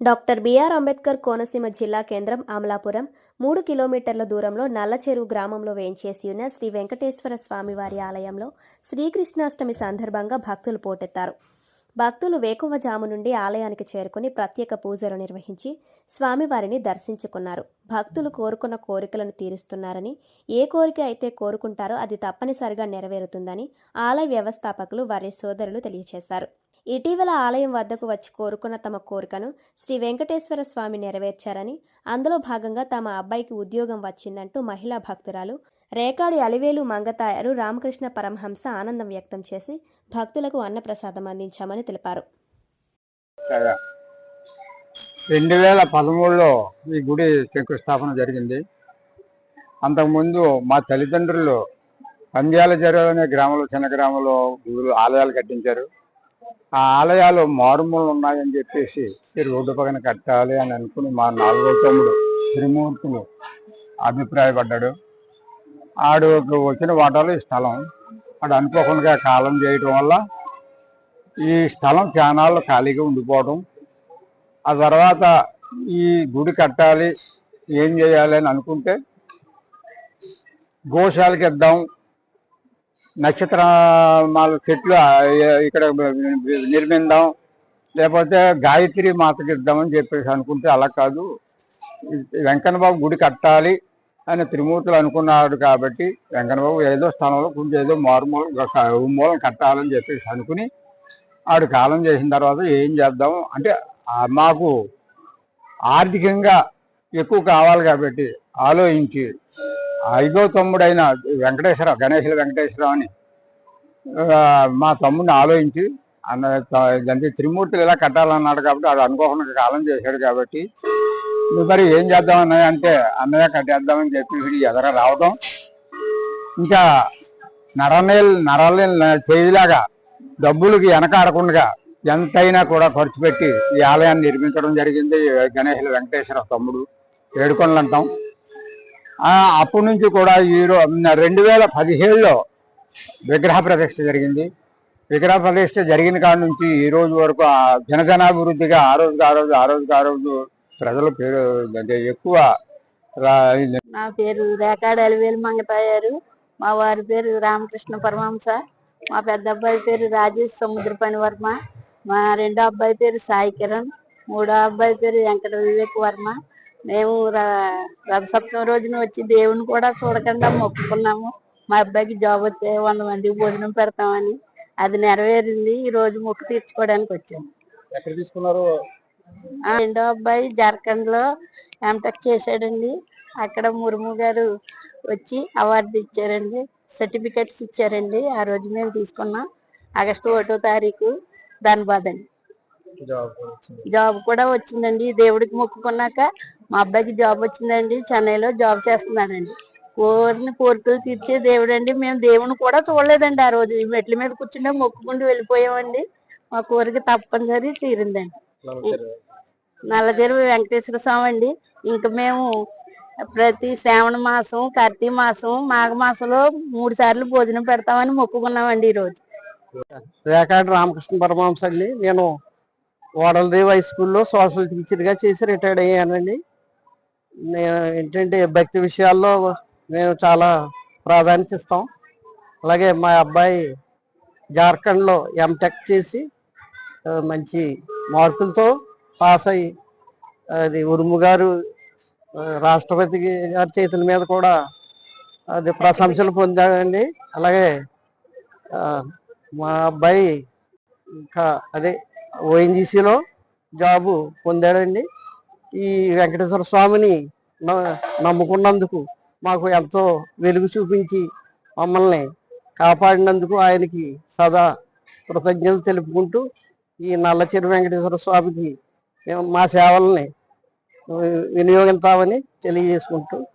Doctor BR Ambedkar Konaseema జిల్లా కేంద్రం అమలాపురం. మూడు కిలోమీటర్ల దూరంలో నల్లచెరువు గ్రామంలో వేయించేసి ఉన్న శ్రీ వెంకటేశ్వర స్వామివారి ఆలయంలో శ్రీకృష్ణాష్టమి సందర్భంగా భక్తులు పోటెత్తారు. భక్తులు వేకువజాము నుండి ఆలయానికి చేరుకుని ప్రత్యేక పూజలు నిర్వహించి స్వామివారిని దర్శించుకున్నారు. భక్తులు కోరుకున్న కోరికలను తీరుస్తున్నారని ఏ కోరిక అయితే కోరుకుంటారో అది తప్పనిసరిగా నెరవేరుతుందని ఆలయ వ్యవస్థాపకులు వారి సోదరులు తెలియజేశారు ఇటీవల ఆలయం వద్దకు వచ్చి కోరుకున్న తమ కోరికను శ్రీ వెంకటేశ్వర స్వామి నెరవేర్చారని అందులో భాగంగా తమ అబ్బాయికి ఉద్యోగం వచ్చిందంటూ మహిళా భక్తురాలు రేకాడి అలివేలు మంగతాయారు రామకృష్ణ పరమహంస ఆనందం వ్యక్తం చేసి భక్తులకు అన్నప్రసాదం అందించామని తెలిపారు. రెండు వేల పదమూడులో ఈ గుడి శంకుస్థాపన జరిగింది. అంతకుముందు మా తల్లిదండ్రులు పంద్యాల చెరువు అనే గ్రామంలో చిన్న గ్రామంలో గుడులు ఆలయాలు కట్టించారు. ఆ ఆలయాలు మారుమూలు ఉన్నాయని చెప్పేసి ఈ రోడ్డు పక్కన కట్టాలి అని అనుకుని మా నాలుగో తమ్ముడు త్రిమూర్తులు అభిప్రాయపడ్డాడు. ఆడు వచ్చిన వాటాలు ఈ స్థలం. వాడు అనుకోకుండా కాలం చేయటం వల్ల ఈ స్థలం చానాళ్ళు ఖాళీగా ఉండిపోవడం ఆ తర్వాత ఈ గుడి కట్టాలి ఏం చేయాలి అని అనుకుంటే గోశాలకి ఇద్దాం నక్షత్రాల చెట్లు ఇక్కడ నిర్మిందాం. లేకపోతే గాయత్రి మాతకి ఇద్దామని చెప్పేసి అనుకుంటే అలా కాదు. వెంకన్నబాబు గుడి కట్టాలి అని త్రిమూర్తులు అనుకున్నాడు కాబట్టి వెంకన్నబాబు ఏదో స్థలంలో కొంచెం ఏదో మారుమూల మూలం కట్టాలని చెప్పేసి అనుకుని ఆడు కాలం చేసిన తర్వాత ఏం చేద్దాం అంటే మాకు ఆర్థికంగా ఎక్కువ కావాలి కాబట్టి ఆలోచించి ఐదో తమ్ముడైన వెంకటేశ్వర గణేశుల వెంకటేశ్వర అని మా తమ్ముడిని ఆలోచించి అన్న అంటే త్రిమూర్తులు ఇలా కట్టాలన్నాడు కాబట్టి అది అనుకోకుండా కాలం చేశాడు కాబట్టి మరి ఏం చేద్దాం అన్నయ్య అంటే అన్నయ్య కట్టేద్దామని చెప్పి ఎదర రావడం ఇంకా నరనేలు నరలేని చేయిలాగా డబ్బులకి వెనకాడకుండా ఎంతైనా కూడా ఖర్చు పెట్టి ఈ ఆలయాన్ని నిర్మించడం జరిగింది గణేశుల వెంకటేశ్వర తమ్ముడు ఏడుకొండలు అంటాం అప్పటి నుంచి కూడా ఈ రెండు వేల పదిహేడులో విగ్రహ ప్రతిష్ఠ జరిగింది. విగ్రహ ప్రతిష్ఠ జరిగిన కాడ నుంచి ఈ రోజు వరకు ఆ జనజనాభివృద్ధిగా ఆ రోజుకి ఆ రోజు ఆ రోజుకి ఆ రోజు ప్రజలు పేరు అంటే ఎక్కువ రా- నా పేరు రేకాడ అలివేలు మంగతాయారు మా వారి పేరు రామకృష్ణ పరమహంస. మా పెద్ద అబ్బాయి పేరు రాజేష్ సముద్రపని వర్మ. మా రెండో అబ్బాయి పేరు సాయి కిరణ్. మూడో అబ్బాయి పేరు వెంకట వివేక్ వర్మ. మేము రథసప్తమి రోజున వచ్చి దేవుని కూడా చూడకుండా మొక్కుకున్నాము. మా అబ్బాయికి జాబ్ వస్తే వంద మందికి భోజనం పెడతామని అది నెరవేరింది. ఈ రోజు మొక్కు తీర్చుకోవడానికి వచ్చాము. తీసుకున్నారు? రెండో అబ్బాయి జార్ఖండ్లో ఎంటెక్ చేశాడండి. అక్కడ ముర్ము గారు వచ్చి అవార్డు ఇచ్చారండి. సర్టిఫికెట్స్ ఇచ్చారండి. ఆ రోజు మేము తీసుకున్నాం. ఆగస్టు ఒకటో తారీఖు ధన్బాద్ అండి జాబ్ కూడా వచ్చిందండి. దేవుడికి మొక్కుకున్నాక మా అబ్బాయికి జాబ్ వచ్చిందండి. చెన్నైలో జాబ్ చేస్తున్నాడండి. కోరిన కోరికలు తీర్చే దేవుడు అండి మేము దేవుని కూడా చూడలేదండి ఆ రోజు. మెట్ల మీద కూర్చుంటే మొక్కుకుంటూ వెళ్ళిపోయామండి. మా కోరిక తప్పనిసరి తీరిందండి. నల్లజెరువు వెంకటేశ్వర స్వామి అండి. ఇంక మేము ప్రతి శ్రావణ మాసం కార్తీక మాసం మాఘ మాసంలో మూడు సార్లు భోజనం పెడతామని మొక్కుకున్నామండి ఈ రోజు. రేకాటి రామకృష్ణ పరమహంస అండి నేను ఓడలదేవి హై స్కూల్లో సోషల్ టీచర్గా చేసి రిటైర్డ్ అయ్యానండి. నేను ఏంటంటే భక్తి విషయాల్లో మేము చాలా ప్రాధాన్యత ఇస్తాం. అలాగే మా అబ్బాయి జార్ఖండ్లో ఎంటెక్ చేసి మంచి మార్కులతో పాస్ అయ్యి అది ఉరుము గారు రాష్ట్రపతి గారి చేతుల మీద కూడా అది ప్రశంసలు పొందాడండి. అలాగే మా అబ్బాయి ఇంకా అదే ఓఎన్జీసీలో జాబు పొందాడండి. ఈ వెంకటేశ్వర స్వామిని న- నమ్ముకున్నందుకు మాకు ఎంతో వెలుగు చూపించి మమ్మల్ని కాపాడినందుకు ఆయనకి సదా కృతజ్ఞతలు తెలుపుకుంటూ ఈ నల్లచెరు వెంకటేశ్వర స్వామికి మేము మా సేవల్ని వినియోగించామని తెలియజేసుకుంటూ